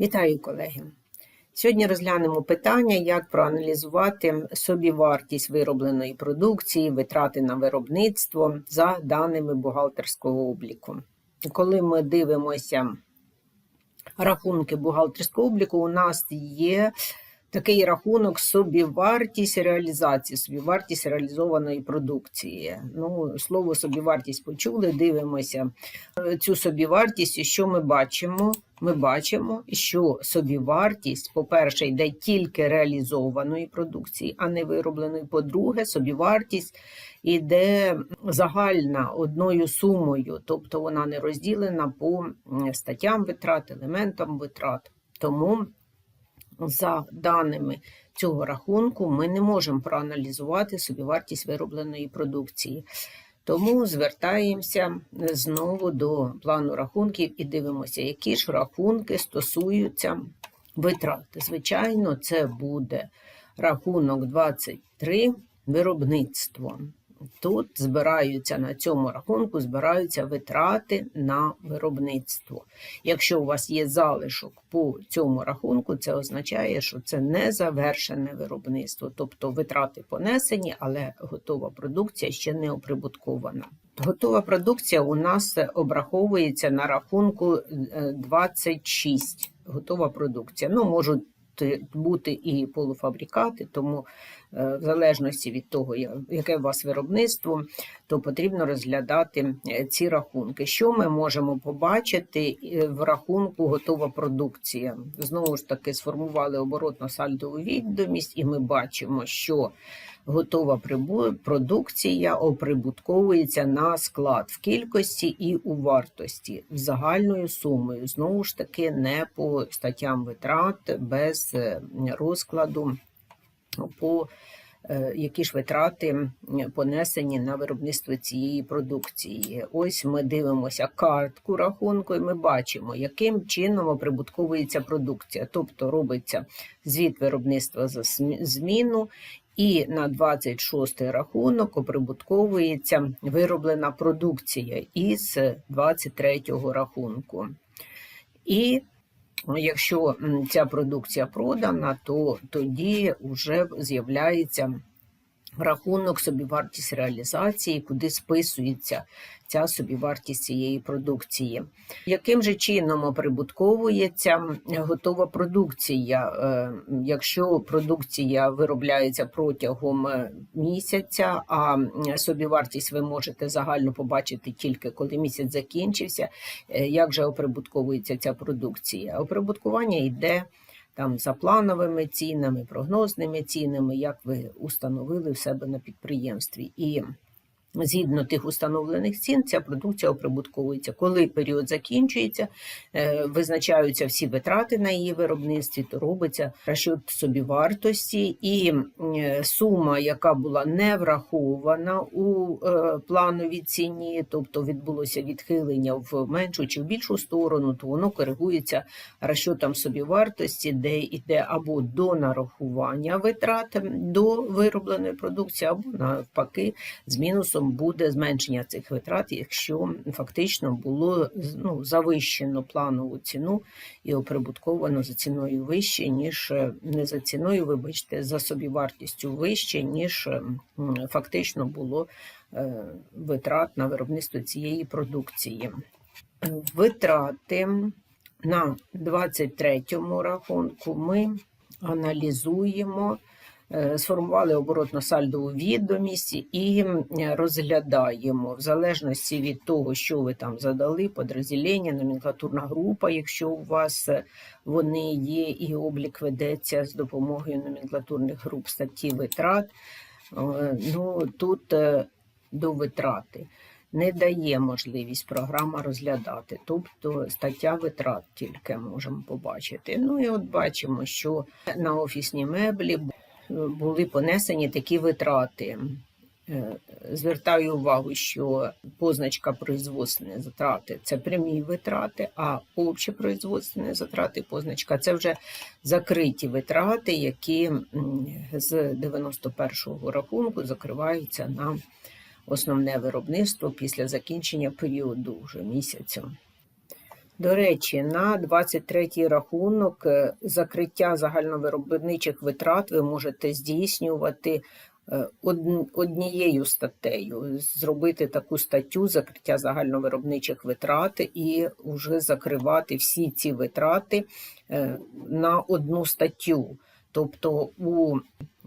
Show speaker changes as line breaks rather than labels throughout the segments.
Вітаю, колеги! Сьогодні розглянемо питання, як проаналізувати собівартість виробленої продукції, витрати на виробництво за даними бухгалтерського обліку. Коли ми дивимося рахунки бухгалтерського обліку, у нас є такий рахунок собівартість реалізації, собівартість реалізованої продукції. Ну, слово собівартість почули, дивимося цю собівартість, і що ми бачимо? Ми бачимо, що собівартість, по-перше, йде тільки реалізованої продукції, а не виробленої. По-друге, собівартість йде загальна одною сумою, тобто вона не розділена по статтям витрат, елементам витрат. Тому за даними цього рахунку, ми не можемо проаналізувати собівартість виробленої продукції. Тому звертаємося знову до плану рахунків і дивимося, які ж рахунки стосуються витрат. Звичайно, це буде рахунок 23 виробництво. Тут збираються на цьому рахунку збираються витрати на виробництво. Якщо у вас є залишок по цьому рахунку, це означає, що це не завершене виробництво, тобто витрати понесені, але готова продукція ще не оприбуткована. Готова продукція у нас обраховується на рахунку е, 26. Готова продукція. Ну, можуть бути і полуфабрикати, тому е, в залежності від того, яке у вас виробництво, то потрібно розглядати е, ці рахунки. Що ми можемо побачити е, в рахунку готова продукція? Знову ж таки, сформували оборотно-сальдову відомість, і ми бачимо, що готова продукція оприбутковується на склад в кількості і у вартості з загальною сумою. Знову ж таки, не по статтям витрат без е, розкладу по е, які ж витрати понесені на виробництво цієї продукції. Ось ми дивимося картку рахунку, і ми бачимо, яким чином оприбутковується продукція. Тобто робиться звіт виробництва за зміну, і на 26 рахунок оприбутковується вироблена продукція із 23 рахунку. І якщо ця продукція продана, то тоді вже з'являється рахунок собівартість реалізації, куди списується ця собівартість цієї продукції. Яким же чином оприбутковується готова продукція? Е, Якщо продукція виробляється протягом е, місяця, а собівартість ви можете загально побачити тільки коли місяць закінчився, е, як же оприбутковується ця продукція? Оприбуткування йде там за плановими цінами, прогнозними цінами, як ви установили в себе на підприємстві. І згідно тих установлених цін, ця продукція оприбутковується. Коли період закінчується, е, визначаються всі витрати на її виробництві, то робиться розчет собівартості, і е, сума, яка була не врахована у е, плановій ціні, тобто відбулося відхилення в меншу чи в більшу сторону, то воно коригується розчетом собівартості, де йде або до нарахування витрат до виробленої продукції, або навпаки, з мінусом буде зменшення цих витрат, якщо фактично було ну, завищено планову ціну і оприбутковано за ціною вище, ніж е, не за ціною, вибачте, за собівартістю вище, ніж е, фактично було е, витрат на виробництво цієї продукції. Витрати на 23-му рахунку ми аналізуємо, сформували оборотно-сальдову відомість і розглядаємо в залежності від того, що ви там задали, подрозділення, номенклатурна група, якщо у вас е, вони є, і облік ведеться з допомогою номенклатурних груп статті витрат. Е, Ну, тут е, до витрати не дає можливість програма розглядати, тобто стаття витрат тільки можемо побачити. Ну і от бачимо, що на офісні меблі були понесені такі витрати. Е, Звертаю увагу, що позначка производственні затрати це прямі витрати, а общепроизводственні затрати, позначка це вже закриті витрати, які з 91-го рахунку закриваються на основне виробництво після закінчення періоду вже місяця. До речі, на 23-й рахунок е, закриття загальновиробничих витрат ви можете здійснювати е, однією статтею, зробити таку статтю закриття загальновиробничих витрат і вже закривати всі ці витрати е, на одну статтю. Тобто у,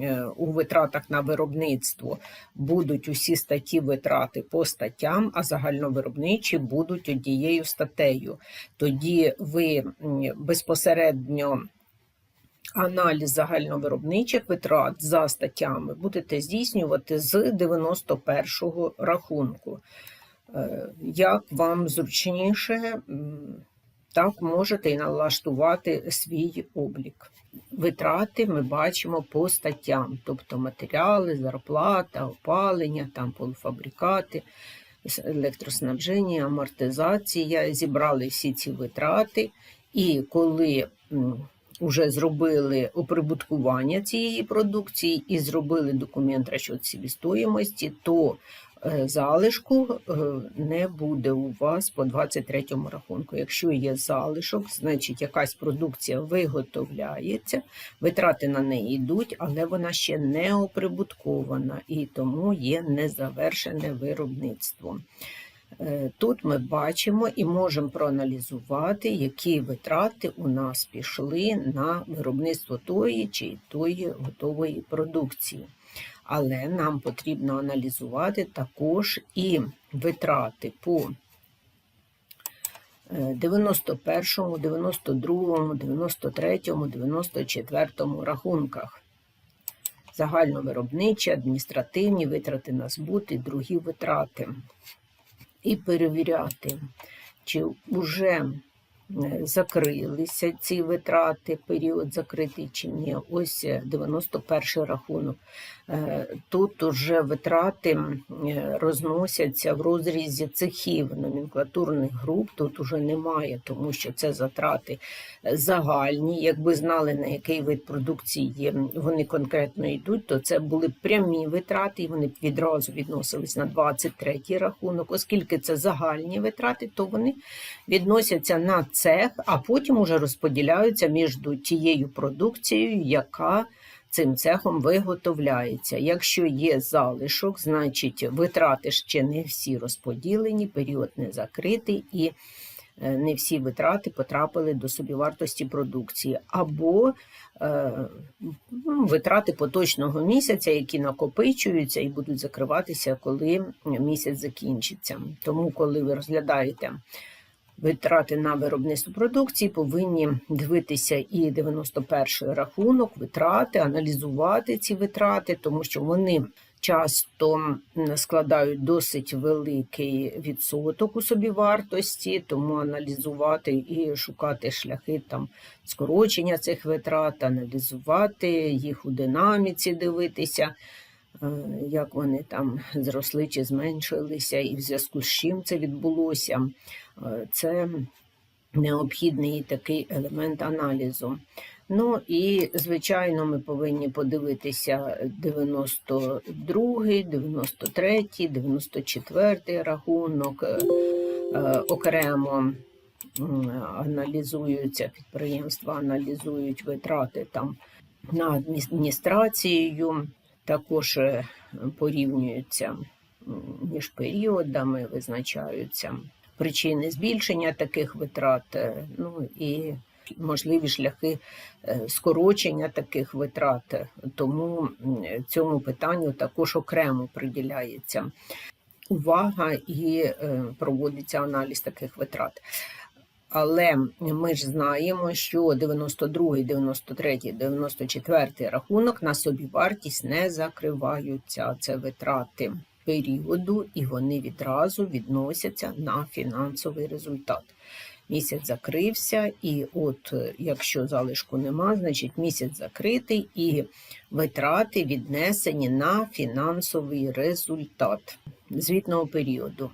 е, у витратах на виробництво будуть усі статті витрати по статтям, а загальновиробничі будуть однією статтею. Тоді ви безпосередньо аналіз загальновиробничих витрат за статтями будете здійснювати з 91-го рахунку. Е, Як вам зручніше, так можете і налаштувати свій облік. Витрати ми бачимо по статтям, тобто матеріали, зарплата, опалення, там полуфабрикати, електроснабження, амортизація. Зібрали всі ці витрати, і коли вже зробили оприбуткування цієї продукції і зробили документ розчет собівартості, то залишку е, не буде у вас по 23 рахунку. Якщо є залишок, значить якась продукція виготовляється, витрати на неї йдуть, але вона ще не оприбуткована і тому є незавершене виробництво. Е, Тут ми бачимо і можемо проаналізувати, які витрати у нас пішли на виробництво тої чи тої готової продукції. Але нам потрібно аналізувати також і витрати по е, 91, 92, 93, 94 рахунках. Загальновиробничі, адміністративні витрати на збут і другі витрати. І перевіряти, чи вже закрилися ці витрати, період закритий чи ні. Ось е, 91 рахунок. Е, Тут уже витрати е, розносяться в розрізі цехів номенклатурних груп. Тут уже немає, тому що це затрати е, загальні. Якби знали, на який вид продукції вони конкретно йдуть, то це були б прямі витрати, і вони б відразу відносились на 23 рахунок. Оскільки це загальні витрати, то вони відносяться на цех, а потім уже розподіляються між тією продукцією, яка цим цехом виготовляється. Якщо є залишок, значить витрати ще не всі розподілені, період не закритий і е, не всі витрати потрапили до собівартості продукції. Або е, ну, витрати поточного місяця, які накопичуються і будуть закриватися, коли місяць закінчиться. Тому, коли ви розглядаєте витрати на виробництво продукції, повинні дивитися і 91 рахунок, витрати, аналізувати ці витрати, тому що вони часто складають досить великий відсоток у собівартості, тому аналізувати і шукати шляхи там скорочення цих витрат, аналізувати їх у динаміці, дивитися. Е, Як вони там зросли чи зменшилися, і в зв'язку з чим це відбулося. Е, Це необхідний такий елемент аналізу. Ну і, звичайно, ми повинні подивитися 92, 93, 94 рахунок. Е, Окремо аналізуються підприємства, аналізують витрати там на адміністрацію, також е, порівнюються між періодами, визначаються причини збільшення таких витрат, е, ну і можливі шляхи е, скорочення таких витрат. Тому цьому питанню також окремо приділяється увага і проводиться аналіз таких витрат. Але ми ж знаємо, що 92, 93, 94 рахунок на собівартість не закриваються. Це витрати періоду, і вони відразу відносяться на фінансовий результат. Місяць закрився, і от е, якщо залишку нема, значить місяць закритий, і витрати віднесені на фінансовий результат звітного періоду.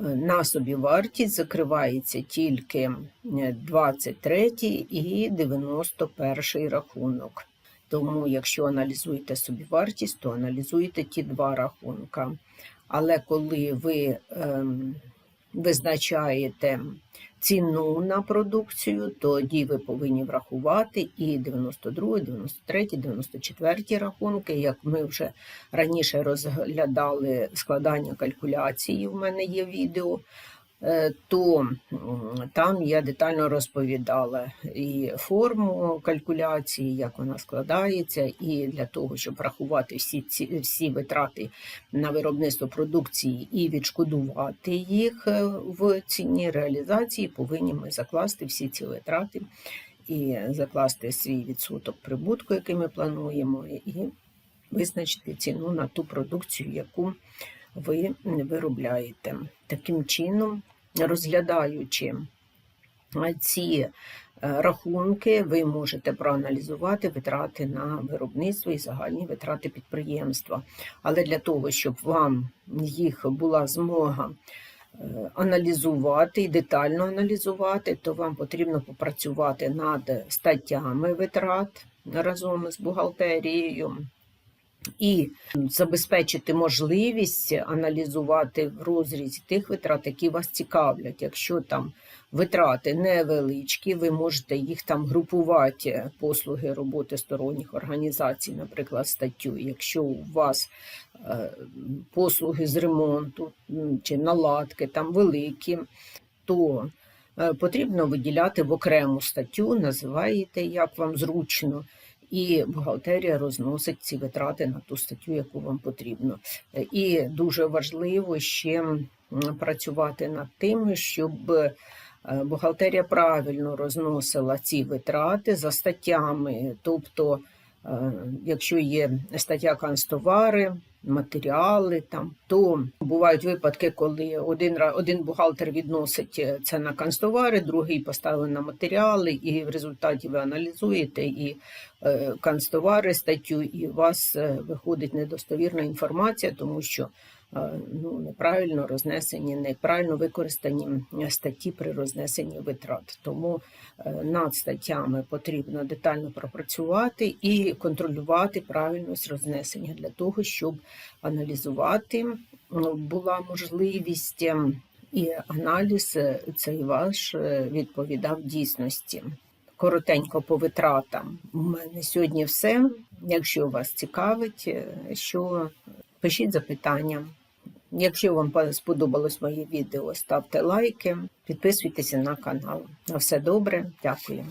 Е, На собівартість закривається тільки е, 23 і 91 рахунок. Тому, якщо аналізуєте собівартість, то аналізуєте ті два рахунка. Але коли ви ем, визначаєте ціну на продукцію, тоді ви повинні врахувати і 92, 93, 94 рахунки. Як ми вже раніше розглядали складання калькуляції, в мене є відео. Е, То там я детально розповідала і форму калькуляції, як вона складається, і для того, щоб врахувати всі ці всі витрати на виробництво продукції і відшкодувати їх е, в ціні реалізації, повинні ми закласти всі ці витрати і закласти свій відсоток прибутку, який ми плануємо, і визначити ціну на ту продукцію, яку ви виробляєте. Таким чином, розглядаючи ці е, рахунки, ви можете проаналізувати витрати на виробництво і загальні витрати підприємства. Але для того, щоб вам їх була змога е, аналізувати і детально аналізувати, то вам потрібно попрацювати над статтями витрат разом з бухгалтерією і забезпечити можливість аналізувати в розрізі тих витрат, які вас цікавлять. Якщо там витрати невеличкі, ви можете їх там групувати послуги роботи сторонніх організацій, наприклад, статтю. Якщо у вас е, послуги з ремонту чи наладки там великі, то е, потрібно виділяти в окрему статтю, називаєте як вам зручно і бухгалтерія розносить ці витрати на ту статтю, яку вам потрібно. І дуже важливо ще працювати над тим, щоб е, бухгалтерія правильно розносила ці витрати за статтями. Тобто, е, якщо є стаття канцтовари, матеріали там, то бувають випадки, коли один, один бухгалтер відносить е, це на канцтовари, другий поставив на матеріали, і в результаті ви аналізуєте і е, канцтовари статтю, і у вас е, виходить недостовірна інформація, тому що ну, неправильно рознесені, неправильно використані е, статті при рознесенні витрат. Тому е, над статтями потрібно детально пропрацювати і контролювати правильність рознесення для того, щоб аналізувати була можливість. ем, І аналіз е, цей ваш е, відповідав дійсності коротенько по витратам. У мене сьогодні все. Якщо вас цікавить, е, що пишіть запитання. Якщо вам сподобалось моє відео, ставте лайки, підписуйтеся на канал. На все добре, дякую.